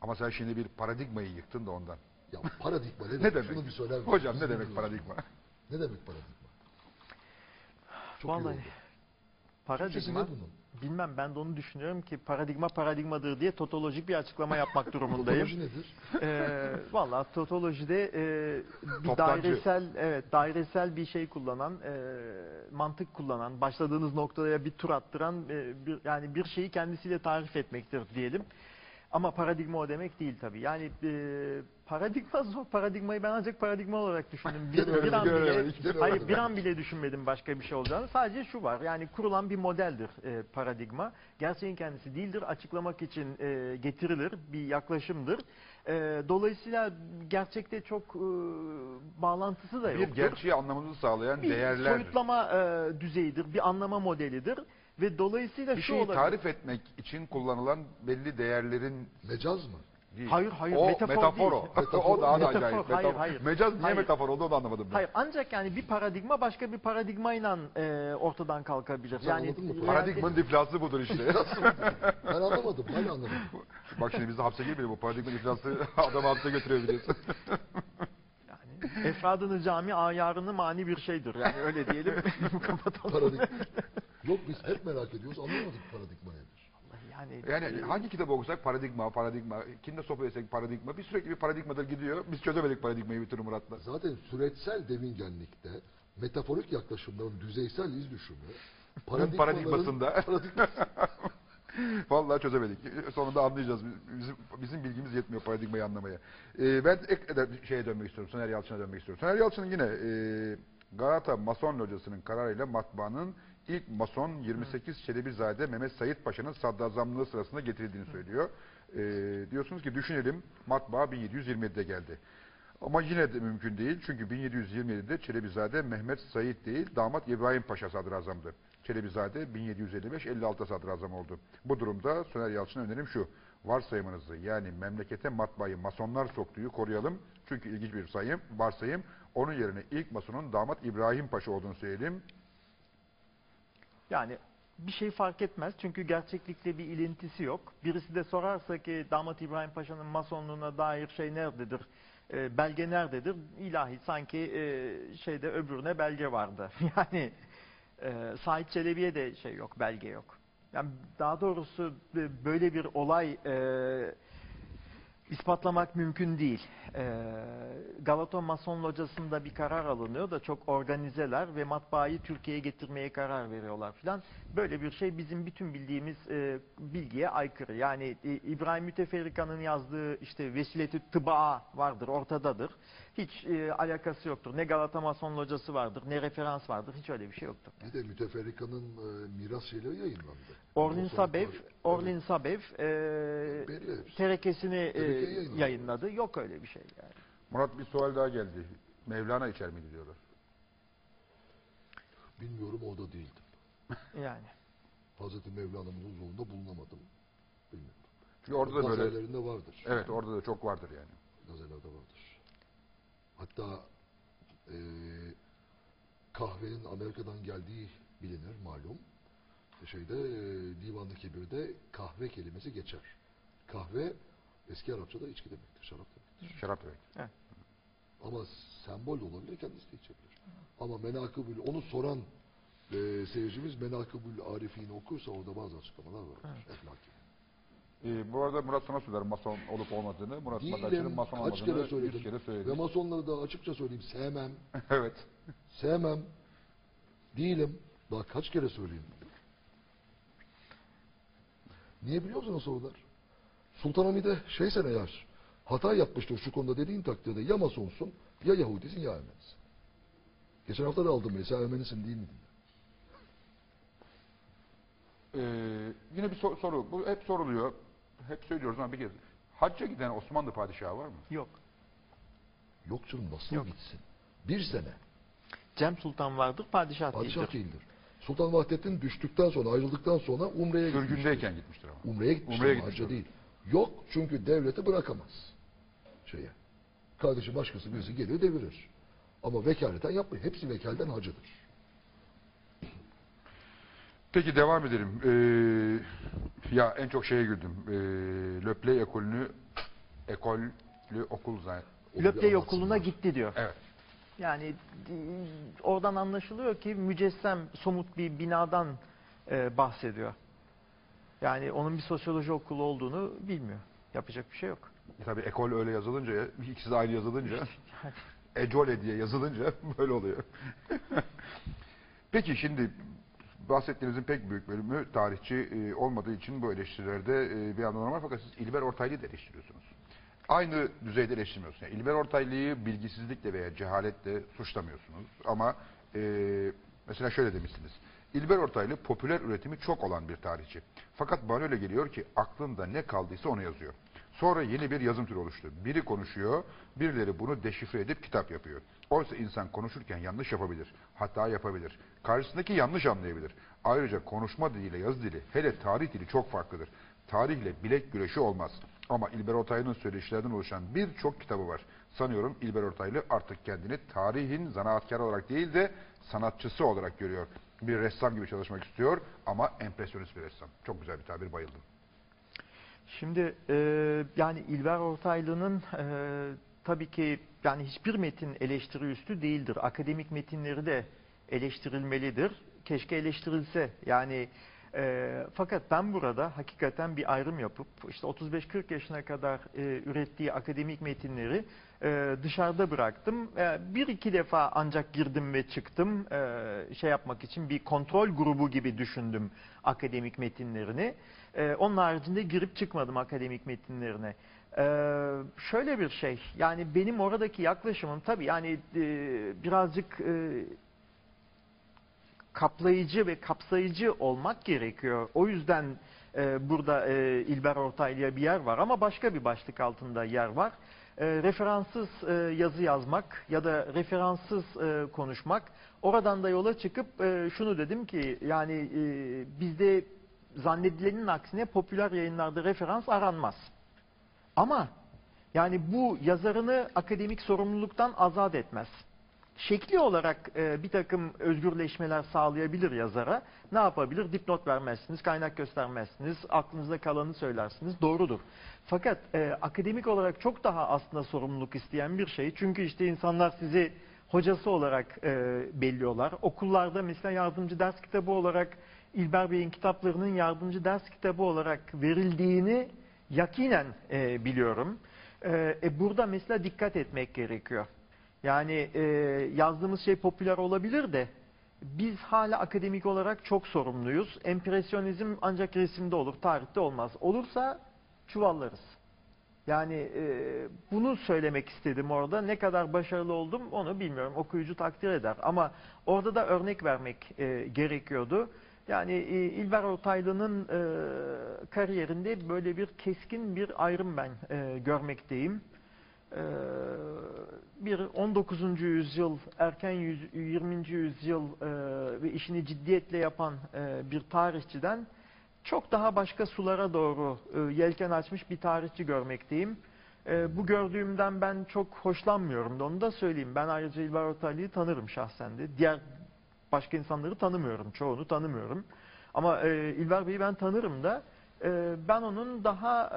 Ama sen şimdi bir paradigmayı yıktın da ondan. Ya paradigma ne demek? Ne demek? Şunu bir söyler misin? Hocam ne demek biliyorsunuz. paradigma? Ne demek paradigma? Çok Vallahi iyi paradigma bilmem ben de onu düşünüyorum ki paradigma paradigmadır diye totolojik bir açıklama yapmak durumundayım. Topoloji nedir? ee, Valla totolojide e, bir dairesel evet dairesel bir şey kullanan e, mantık kullanan başladığınız noktaya bir tur attıran e, bir, yani bir şeyi kendisiyle tarif etmektir diyelim. Ama paradigma o demek değil tabii. Yani e, paradigma zor. Paradigmayı ben ancak paradigma olarak düşündüm. Bir, bir an bile, hayır bir an bile düşünmedim başka bir şey olacağını. Sadece şu var. Yani kurulan bir modeldir e, paradigma. Gerçeğin kendisi değildir. Açıklamak için e, getirilir. Bir yaklaşımdır. E, dolayısıyla gerçekte çok e, bağlantısı da Bir yoktur. gerçeği anlamamızı sağlayan bir değerler. soyutlama e, düzeyidir. Bir anlama modelidir. Ve dolayısıyla Bir şu şeyi olabilir. tarif etmek için kullanılan belli değerlerin Mecaz mı? değil. Hayır, hayır, o metafor metafor değil. o. o daha da Metafor, acayip. hayır, Metafor. hayır. Mecaz niye Hayır. metafor oldu onu anlamadım ben. Hayır ancak yani bir paradigma başka bir paradigmayla e, ortadan kalkabilir. Sen Yani anladın mı? Paradigmanın iflası budur işte. Ben anlamadım. Hala anlamadım. Bak şimdi bizi hapse girmeyelim. Bu paradigmanın iflası adamı hapse götürüyor biliyorsun. yani efradını cami ayarını mani bir şeydir. Yani öyle diyelim. Kapatalım. Paradigma. Yok biz hep merak ediyoruz. Anlamadık paradigma nedir? Yani, Yani hangi kitabı okusak paradigma, paradigma, kimde sohbet etsek paradigma, bir sürekli bir paradigmadır gidiyor. Biz çözemedik paradigmayı bir türlü Murat'la. Zaten süreçsel devingenlikte metaforik yaklaşımların düzeysel iz düşümü paradigmasında. paradigma- Vallahi çözemedik. Sonunda anlayacağız. Bizim, bizim bilgimiz yetmiyor paradigmayı anlamaya. Ee, ben ek ede- şeye dönmek istiyorum. Soner Yalçın'a dönmek istiyorum. Soner Yalçın'ın yine e, Galata Mason Locası'nın kararıyla matbaanın ilk Mason 28 Çelebizade Mehmet Said Paşa'nın sadrazamlığı sırasında getirildiğini söylüyor. Ee, diyorsunuz ki düşünelim matbaa 1727'de geldi. Ama yine de mümkün değil. Çünkü 1727'de Çelebizade Mehmet Said değil, damat İbrahim Paşa sadrazamdı. Çelebizade 1755-56'da sadrazam oldu. Bu durumda Soner Yalçın'a önerim şu. Varsayımınızı yani memlekete matbaayı masonlar soktuğu koruyalım. Çünkü ilginç bir sayım, varsayım. Onun yerine ilk masonun damat İbrahim Paşa olduğunu söyleyelim. yani bir şey fark etmez. Çünkü gerçeklikle bir ilintisi yok. Birisi de sorarsa ki Damat İbrahim Paşa'nın masonluğuna dair şey nerededir? e, belge nerededir? İlahi sanki e, şeyde öbürüne belge vardı. Yani e, Said Çelebi'ye de şey yok, belge yok. Yani daha doğrusu e, böyle bir olay e, ispatlamak mümkün değil. E, Galata Mason Locası'nda bir karar alınıyor da çok organizeler ve matbaayı Türkiye'ye getirmeye karar veriyorlar filan. Böyle bir şey bizim bütün bildiğimiz e, bilgiye aykırı. Yani e, İbrahim Müteferrika'nın yazdığı işte Vesiletü Tıbaa vardır, ortadadır. Hiç e, alakası yoktur. Ne Galata Mason Locası vardır, ne referans vardır. Hiç öyle bir şey yoktur. Bir de müteferrikanın e, miras şeyleri yayınlandı. Orlin Sabev, Orlin Sabev e, terekesini e, yayınladı. yayınladı. Yok öyle bir şey yani. Murat bir sual daha geldi. Mevlana içer miydi diyorlar. Bilmiyorum orada değildim. Yani. Hazreti Mevlana'nın huzurunda bulunamadım. Bilmiyorum. Çünkü orada da böyle... Vardır. Evet orada da çok vardır yani. Gazelerde vardır. Hatta e, kahvenin Amerika'dan geldiği bilinir malum. Şeyde e, Divan-ı Kebir'de kahve kelimesi geçer. Kahve eski Arapçada içki demektir, şarap demektir. Şarap demek. Ama sembol de olabilir, kendisi de içebilir. Ama menakıbül, onu soran e, seyircimiz menakıbül arifini okursa orada bazı açıklamalar var. Ehlaki. Ee, bu arada Murat sana söyler mason olup olmadığını. Murat Değilim, mason kaç kere olmadığını söyledim. kere Ve söyledi. masonları da açıkça söyleyeyim, sevmem. evet. Sevmem. Değilim. Daha kaç kere söyleyeyim. Niye biliyor musun o sorular? Sultanahmet'e şeysen eğer hata yapmıştır şu konuda dediğin takdirde ya masonsun ya Yahudisin ya Ermenisin. Geçen hafta da aldım. Sen Ermenisin değil miydin? Ee, yine bir sor- soru. Bu hep soruluyor. Hep söylüyoruz ama bir kez. Hacca giden Osmanlı padişahı var mı? Yok. Yok canım nasıl Yok. gitsin? Bir sene. Cem Sultan vardır, padişah, Padişah değildir. değildir. Sultan Vahdettin düştükten sonra ayrıldıktan sonra Umre'ye gitmiştir. Sürgündeyken gitmiştir ama. Umre'ye gitmiştir. Umre'ye ama gitmiştir. hacca değil. Yok çünkü devleti bırakamaz. Şeye. Kardeşi başkası birisi geliyor devirir. Ama vekaleten yapmıyor. Hepsi vekalden hacıdır. Peki devam edelim. Ee, ya en çok şeye güldüm. Ee, Löpley ekolünü Ekollü okul bir Löpley okuluna gitti diyor. Evet. Yani oradan anlaşılıyor ki mücessem somut bir binadan e, bahsediyor. Yani onun bir sosyoloji okulu olduğunu bilmiyor. Yapacak bir şey yok. E tabii ekol öyle yazılınca, ikisi de aynı yazılınca, Yani ecole diye yazılınca böyle oluyor. Peki şimdi bahsettiğinizin pek büyük bölümü tarihçi e, olmadığı için bu eleştirilerde e, bir yandan normal fakat siz İlber Ortaylı'yı da eleştiriyorsunuz. Aynı düzeyde eleştirmiyorsunuz. Yani İlber Ortaylı'yı bilgisizlikle veya cehaletle suçlamıyorsunuz. Ama e, mesela şöyle demişsiniz. İlber Ortaylı popüler üretimi çok olan bir tarihçi. Fakat bana öyle geliyor ki aklında ne kaldıysa onu yazıyor. Sonra yeni bir yazım türü oluştu. Biri konuşuyor, birileri bunu deşifre edip kitap yapıyor. Oysa insan konuşurken yanlış yapabilir, hata yapabilir. Karşısındaki yanlış anlayabilir. Ayrıca konuşma diliyle yazı dili, hele tarih dili çok farklıdır. Tarihle bilek güreşi olmaz. Ama İlber Ortaylı'nın söyleşilerden oluşan birçok kitabı var. Sanıyorum İlber Ortaylı artık kendini tarihin zanaatkarı olarak değil de sanatçısı olarak görüyor. Bir ressam gibi çalışmak istiyor ama empresyonist bir ressam. Çok güzel bir tabir, bayıldım. Şimdi e, yani İlber Ortaylı'nın e, tabii ki yani hiçbir metin eleştiri üstü değildir. Akademik metinleri de eleştirilmelidir. Keşke eleştirilse. Yani e, fakat ben burada hakikaten bir ayrım yapıp işte 35-40 yaşına kadar e, ürettiği akademik metinleri e, dışarıda bıraktım. E, bir iki defa ancak girdim ve çıktım e, şey yapmak için bir kontrol grubu gibi düşündüm akademik metinlerini. Ee, onun haricinde girip çıkmadım akademik metinlerine. Ee, şöyle bir şey, yani benim oradaki yaklaşımım tabii yani e, birazcık e, kaplayıcı ve kapsayıcı olmak gerekiyor. O yüzden e, burada e, İlber Ortaylı'ya bir yer var ama başka bir başlık altında yer var. E, referanssız e, yazı yazmak ya da referanssız e, konuşmak. Oradan da yola çıkıp e, şunu dedim ki yani e, bizde zannedilenin aksine popüler yayınlarda referans aranmaz. Ama yani bu yazarını akademik sorumluluktan azat etmez. Şekli olarak e, bir takım özgürleşmeler sağlayabilir yazara. Ne yapabilir? Dipnot vermezsiniz, kaynak göstermezsiniz, aklınızda kalanı söylersiniz. Doğrudur. Fakat e, akademik olarak çok daha aslında sorumluluk isteyen bir şey. Çünkü işte insanlar sizi hocası olarak e, belliyorlar. Okullarda mesela yardımcı ders kitabı olarak İlber Bey'in kitaplarının yardımcı ders kitabı olarak verildiğini yakinen e, biliyorum. E, e, burada mesela dikkat etmek gerekiyor. Yani e, yazdığımız şey popüler olabilir de biz hala akademik olarak çok sorumluyuz. Empresyonizm ancak resimde olur, tarihte olmaz. Olursa çuvallarız. Yani e, bunu söylemek istedim orada. Ne kadar başarılı oldum onu bilmiyorum. Okuyucu takdir eder. Ama orada da örnek vermek e, gerekiyordu. Yani e, İlber Ortaylı'nın e, kariyerinde böyle bir keskin bir ayrım ben e, görmekteyim. E, bir 19. yüzyıl, erken yüz- 20. yüzyıl e, ve işini ciddiyetle yapan e, bir tarihçiden çok daha başka sulara doğru e, yelken açmış bir tarihçi görmekteyim. Bu gördüğümden ben çok hoşlanmıyorum da onu da söyleyeyim. Ben ayrıca İlber Ortaylı'yı tanırım şahsen de. Diğer başka insanları tanımıyorum, çoğunu tanımıyorum. Ama İlber Bey'i ben tanırım da ben onun daha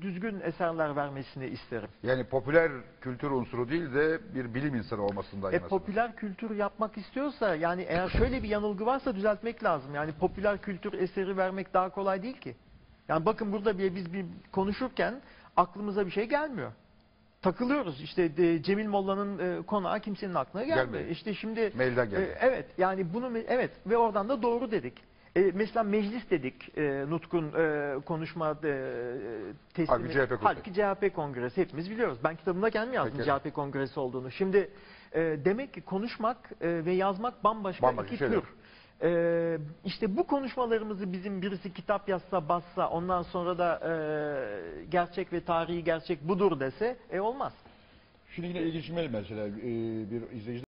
düzgün eserler vermesini isterim. Yani popüler kültür unsuru değil de bir bilim insanı olmasından E, yanasınız. popüler kültür yapmak istiyorsa yani eğer şöyle bir yanılgı varsa düzeltmek lazım. Yani popüler kültür eseri vermek daha kolay değil ki. Yani bakın burada bir biz bir konuşurken aklımıza bir şey gelmiyor. Takılıyoruz. İşte de, Cemil Molla'nın e, konağı kimsenin aklına gelmiyor. Gelmiyor. İşte şimdi Mailden geldi. e, evet yani bunu evet ve oradan da doğru dedik. E, mesela meclis dedik e, Nutk'un e, konuşma e, teslimi. Halbuki CHP kongresi. Halbuki CHP kongresi hepimiz biliyoruz. Ben kitabımda kendim yazdım Peki. CHP kongresi olduğunu. Şimdi e, demek ki konuşmak e, ve yazmak bambaşka, Bambaşka iki tür. E, işte bu konuşmalarımızı bizim birisi kitap yazsa, bassa, ondan sonra da e, gerçek ve tarihi gerçek budur dese, e olmaz. Şimdi yine ilginç bir mesele. Ee, bir izleyici